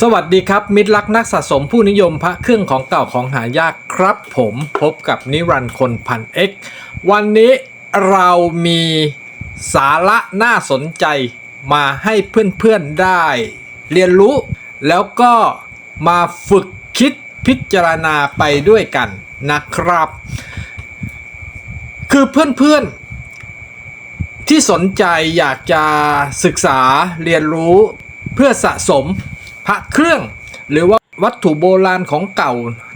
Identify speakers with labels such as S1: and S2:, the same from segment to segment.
S1: สวัสดีครับ มิตรรักนักสะสมผู้นิยมพระเครื่องของเก่าของหายากครับผมพบกับนิรันดร์คนพันเอ็กวันนี้เรามีสาระน่าสนใจมาให้เพื่อนๆได้ เรียนรู้ แล้วก็มาฝึกคิดพิจารณาไปด้วยกันนะครับ คือเพื่อนๆที่สนใจอยากจะศึกษาเรียนรู้เพื่อสะสม พระเครื่อง หรือว่าวัตถุโบราณของเก่า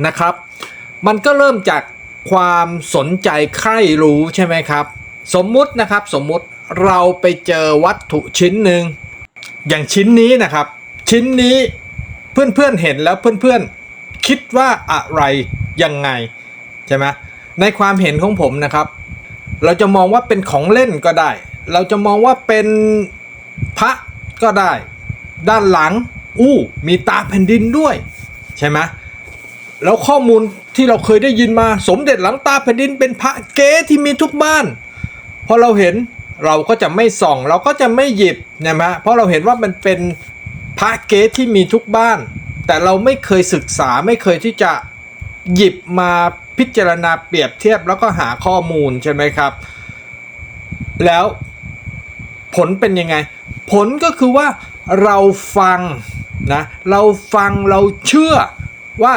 S1: นะครับ มันก็เริ่มจากความสนใจใคร่รู้ใช่ไหมครับ สมมุตินะครับสมมุติเราไปเจอวัตถุชิ้นหนึ่งอย่างชิ้นนี้นะครับ ชิ้นนี้เพื่อนๆเห็นแล้วเพื่อนๆคิดว่าอะไรยังไงใช่ไหมในความเห็นของผมนะครับ เราจะมองว่าเป็นของเล่นก็ได้ เราจะมองว่าเป็นพระก็ได้ ด้านหลัง อู้มีตาแผ่นดินด้วย ใช่ไหมแล้วข้อมูลที่เราเคยได้ยินมาสมเด็จหลังตาแผ่นดินเป็นพระเก๊ที่มีทุกบ้านพอเราเห็นเราก็จะไม่ส่อง เราก็จะไม่หยิบนะฮะเพราะเราเห็นว่ามันเป็นพระเก๊ที่มีทุกบ้าน แต่เราไม่เคยศึกษาไม่เคยที่จะหยิบมาพิจารณาเปรียบเทียบแล้วก็หาข้อมูลใช่ไหมครับ แล้วผลเป็นยังไง ผลก็คือว่าเราฟัง นะเราฟังเราเชื่อว่า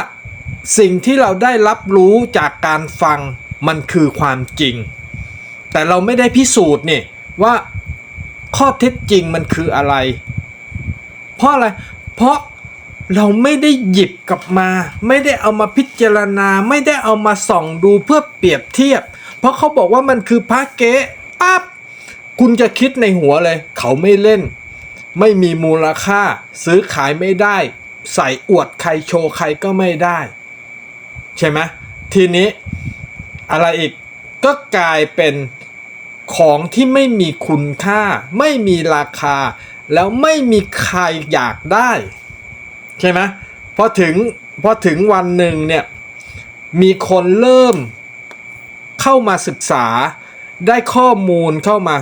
S1: สิ่งที่เราได้รับรู้จากการฟังมันคือความจริง แต่เราไม่ได้พิสูจน์นี่ว่าข้อเท็จจริงมันคืออะไร เพราะอะไร เพราะเราไม่ได้หยิบกลับมา ไม่ได้เอามาพิจารณา ไม่ได้เอามาส่องดูเพื่อเปรียบเทียบ เพราะเขาบอกว่ามันคือพระเก๊ปั๊บคุณจะคิดในหัวเลย เขาไม่เล่น ไม่มีมูลค่า ซื้อขายไม่ได้ ใส่อวดใครโชว์ใครก็ไม่ได้ ใช่ไหมทีนี้อะไรอีกก็กลายเป็นของที่ไม่มีคุณค่า ไม่มีราคา แล้วไม่มีใครอยากได้ ใช่ไหมพอถึงพอถึงวันหนึ่งเนี่ยมีคนเริ่มเข้ามาศึกษาได้ข้อมูลเข้ามา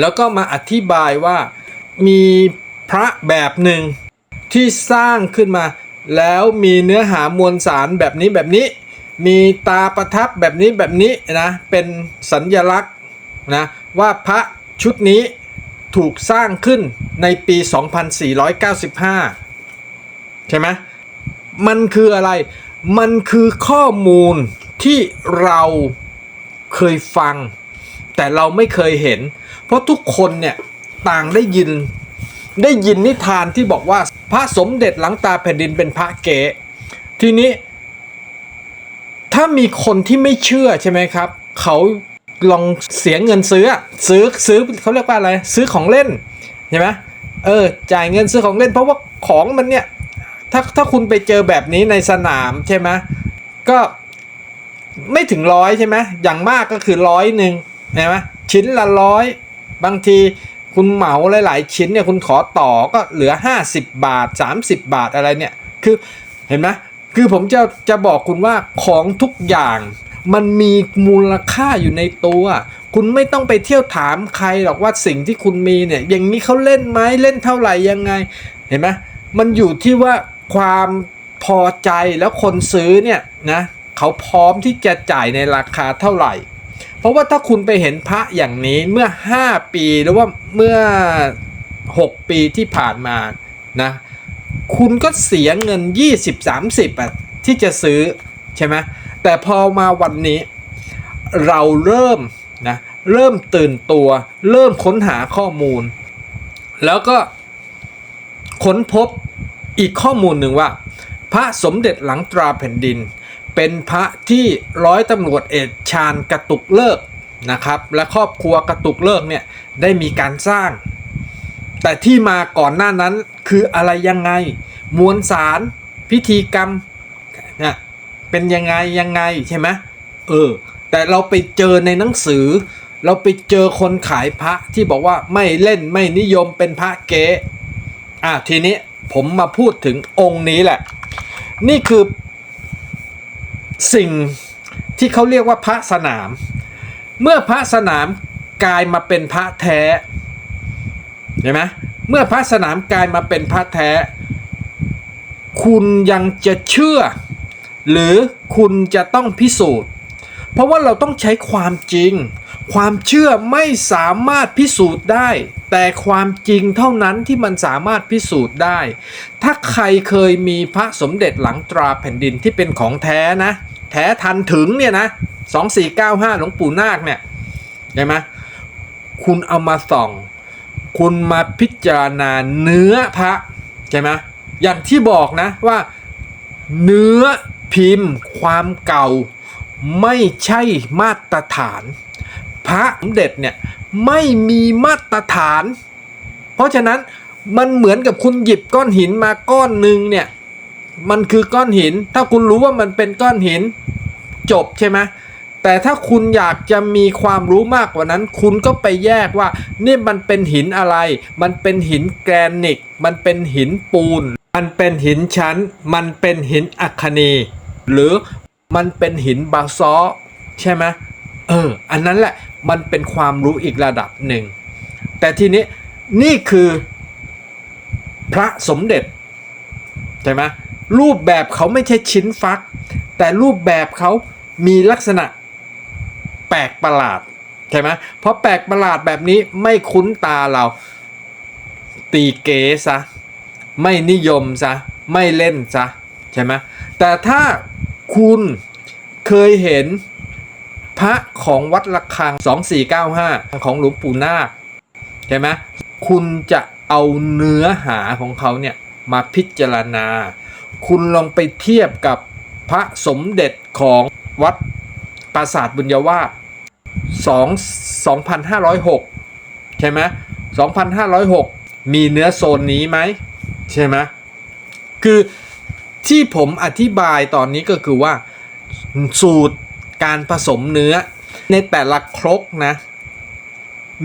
S1: แล้วก็มาอธิบายว่า มีพระแบบหนึ่งที่สร้างขึ้นมา แล้วมีเนื้อหามวลสารแบบนี้แบบนี้ มีตาประทับแบบนี้แบบนี้นะเป็นสัญญลักษณ์นะว่าพระชุดนี้ถูกสร้างขึ้นในปี 2495 ใช่ไหมมันคืออะไร มันคือข้อมูลที่เราเคยฟัง แต่เราไม่เคยเห็น เพราะทุกคนเนี่ย ต่างได้ยิน ได้ยินนิทานที่บอกว่า พระสมเด็จหลังตาแผ่นดินเป็นพระเก๋ทีนี้ถ้ามีคนที่ไม่เชื่อใช่ไหมครับ เขาลองเสียเงินซื้อซื้อซื้อเขาเรียกว่าอะไร ซื้อของเล่นใช่ไหมเออจ่ายเงินซื้อของเล่น เพราะว่าของมันเนี่ยถ้าถ้าคุณไปเจอแบบนี้ในสนามใช่ไหมก็ไม่ถึงร้อยใช่ไหมอย่างมากก็คือร้อยหนึ่งใช่ไหมชิ้นละร้อยบางที คุณเหมาหลายๆชิ้นเนี่ยคุณขอต่อก็เหลือ 50 บาท 30 บาทอะไรเนี่ย คือเห็นไหมคือผมจะจะบอกคุณว่าของทุกอย่างมันมีมูลค่าอยู่ในตัว คุณไม่ต้องไปเที่ยวถามใครหรอกว่าสิ่งที่คุณมีเนี่ย อย่างนี้เขาเล่นไหมเล่นเท่าไหร่ยังไง เห็นไหมมันอยู่ที่ว่าความพอใจแล้วคนซื้อเนี่ยนะเขาพร้อมที่จะจ่ายในราคาเท่าไหร่ เพราะว่าถ้าคุณไปเห็นพระอย่างนี้เมื่อ 5 ปีหรือว่าเมื่อ 6 ปีที่ผ่านมานะคุณก็เสียเงิน 20-30อะที่จะซื้อใช่ไหมแต่พอมาวันนี้เราเริ่มนะเริ่มตื่นตัว เริ่มค้นหาข้อมูล แล้วก็ค้นพบอีกข้อมูลหนึ่งว่า พระสมเด็จหลังตราแผ่นดิน เป็นพระที่ร้อยตำรวจเอกชาญกระตุกเลิกนะครับและครอบครัวกระตุกเลิกเนี่ยได้มีการสร้าง แต่ที่มาก่อนหน้านั้นคืออะไรยังไง มวลสารพิธีกรรมเนี่ยเป็นยังไงยังไงใช่ไหมเออแต่เราไปเจอในหนังสือ เราไปเจอคนขายพระที่บอกว่าไม่เล่นไม่นิยมเป็นพระเก๊อะทีนี้ผมมาพูดถึงองค์นี้แหละ นี่คือ สิ่งที่เขาเรียกว่าพระสนาม เมื่อพระสนามกลายมาเป็นพระแท้เห็นไหมเมื่อพระสนามกลายมาเป็นพระแท้ คุณยังจะเชื่อ หรือคุณจะต้องพิสูจน์ เพราะว่าเราต้องใช้ความจริง ความเชื่อไม่สามารถพิสูจน์ได้ แต่ความจริงเท่านั้นที่มันสามารถพิสูจน์ได้ ถ้าใครเคยมีพระสมเด็จหลังตราแผ่นดินที่เป็นของแท้นะ แท้ทันถึงเนี่ยนะ2495หลวงปู่นาคเนี่ยใช่ไหมคุณเอามาส่อง คุณมาพิจารณาเนื้อพระใช่ไหมอย่างที่บอกนะว่าเนื้อพิมพ์ความเก่าไม่ใช่มาตรฐาน พระสมเด็จเนี่ยไม่มีมาตรฐาน เพราะฉะนั้นมันเหมือนกับคุณหยิบก้อนหินมาก้อนหนึ่งเนี่ย มันคือก้อนหิน ถ้าคุณรู้ว่ามันเป็นก้อนหินจบใช่ไหมแต่ถ้าคุณอยากจะมีความรู้มากกว่านั้น คุณก็ไปแยกว่า นี่มันเป็นหินอะไร มันเป็นหินแกรนิตมันเป็นหินปูน มันเป็นหินชั้น มันเป็นหินอัคนี หรือมันเป็นหินบาซซ์ใช่ไหมเออ อันนั้นแหละ มันเป็นความรู้อีกระดับหนึ่ง แต่ทีนี้นี่คือพระสมเด็จ ใช่ไหม รูปแบบเขาไม่ใช่ชิ้นฟัก แต่รูปแบบเขามีลักษณะแปลกประหลาดใช่ไหมเพราะแปลกประหลาดแบบนี้ไม่คุ้นตาเราตีเก๋ซะไม่นิยมซะไม่เล่นซะใช่ไหมแต่ถ้าคุณเคยเห็นพระของวัดระฆัง 2495 ของหลวงปู่นาคใช่ไหมคุณจะเอาเนื้อหาของเขาเนี่ยมาพิจารณา คุณลองไปเทียบกับพระสมเด็จของวัดปราสาทบุญยวาส2 2,506 ใช่ไหม2,506 มีเนื้อโซนนี้ไหมใช่ไหมคือที่ผมอธิบายตอนนี้ก็คือว่าสูตรการผสมเนื้อในแต่ละครกนะ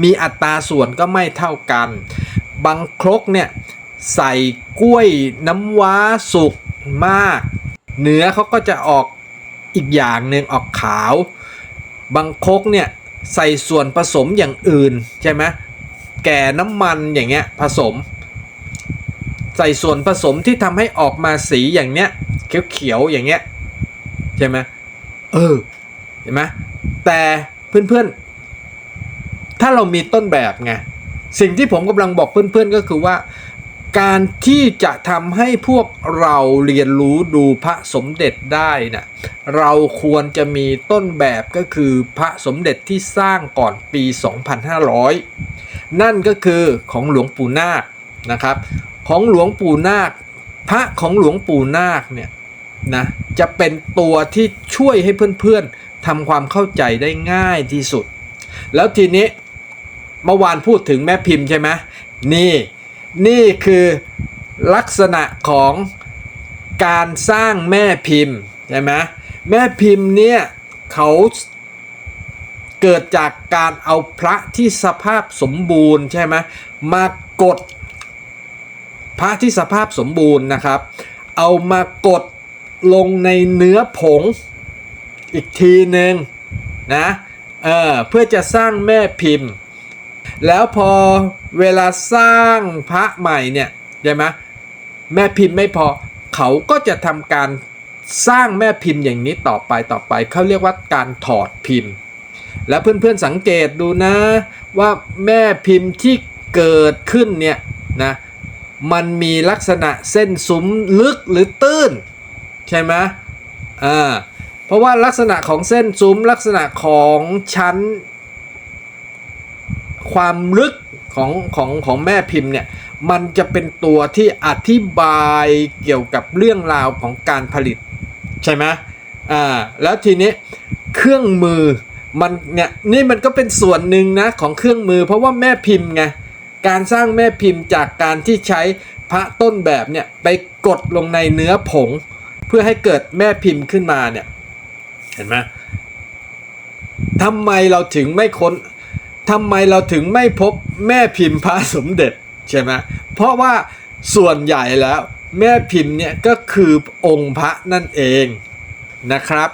S1: มีอัตราส่วนก็ไม่เท่ากัน บางครกเนี่ย ใส่กล้วยน้ำว้าสุกมาก เนื้อเขาก็จะออกอีกอย่างหนึ่งออกขาวบางคกเนี่ยใส่ส่วนผสมอย่างอื่นใช่ไหมแก่น้ำมันอย่างเงี้ยผสม ใส่ส่วนผสมที่ทำให้ออกมาสีอย่างเนี้ยเขียวๆอย่างเงี้ยใช่ไหมเออเห็นไหมแต่เพื่อนๆ ถ้าเรามีต้นแบบไงสิ่งที่ผมกำลังบอกเพื่อนๆก็คือว่า การที่จะทำให้พวกเราเรียนรู้ดูพระสมเด็จได้นะ่ะเราควรจะมีต้นแบบก็คือพระสมเด็จที่สร้างก่อนปี 2500 นั่นก็คือของหลวงปู่นาคนะครับ ของหลวงปู่นาค พระของหลวงปู่นาคเนี่ยนะจะเป็นตัวที่ช่วยให้เพื่อนๆทำความเข้าใจได้ง่ายที่สุด แล้วทีนี้เมื่อวานพูดถึงแม่พิมพ์ใช่ไหมนี่ นี่คือลักษณะของการสร้างแม่พิมพ์ใช่ไหมแม่พิมพ์เนี่ยเขาเกิดจากการเอาพระที่สภาพสมบูรณ์ใช่ไหมมากดพระที่สภาพสมบูรณ์นะครับ เอามากดลงในเนื้อผงอีกทีหนึ่งนะเออเพื่อจะสร้างแม่พิมพ์ แล้วพอเวลาสร้างพระใหม่เนี่ยใช่ไหมแม่พิมพ์ไม่พอเขาก็จะทำการสร้างแม่พิมพ์อย่างนี้ต่อไปต่อไปเขาเรียกว่าการถอดพิมพ์ แล้วเพื่อนๆสังเกตดูนะว่าแม่พิมพ์ที่เกิดขึ้นเนี่ยนะมันมีลักษณะเส้นซุ้มลึกหรือตื้น ใช่ไหมอ่าเพราะว่าลักษณะของเส้นซุ้มลักษณะของชั้น ความลึกของของของแม่พิมพ์เนี่ยมันจะเป็นตัวที่อธิบายเกี่ยวกับเรื่องราวของการผลิตใช่ไหมอ่าแล้วทีนี้เครื่องมือมันเนี่ยนี่มันก็เป็นส่วนหนึ่งนะของเครื่องมือ เพราะว่าแม่พิมพ์ไงการสร้างแม่พิมพ์จากการที่ใช้พระต้นแบบเนี่ยไปกดลงในเนื้อผง เพื่อให้เกิดแม่พิมพ์ขึ้นมาเนี่ยเห็นไหมทำไมเราถึงไม่ค้น ทำไมเราถึงไม่พบแม่พิมพ์พระสมเด็จใช่ไหมเพราะว่าส่วนใหญ่แล้วแม่พิมพ์เนี่ยก็คือองค์พระนั่นเองนะครับ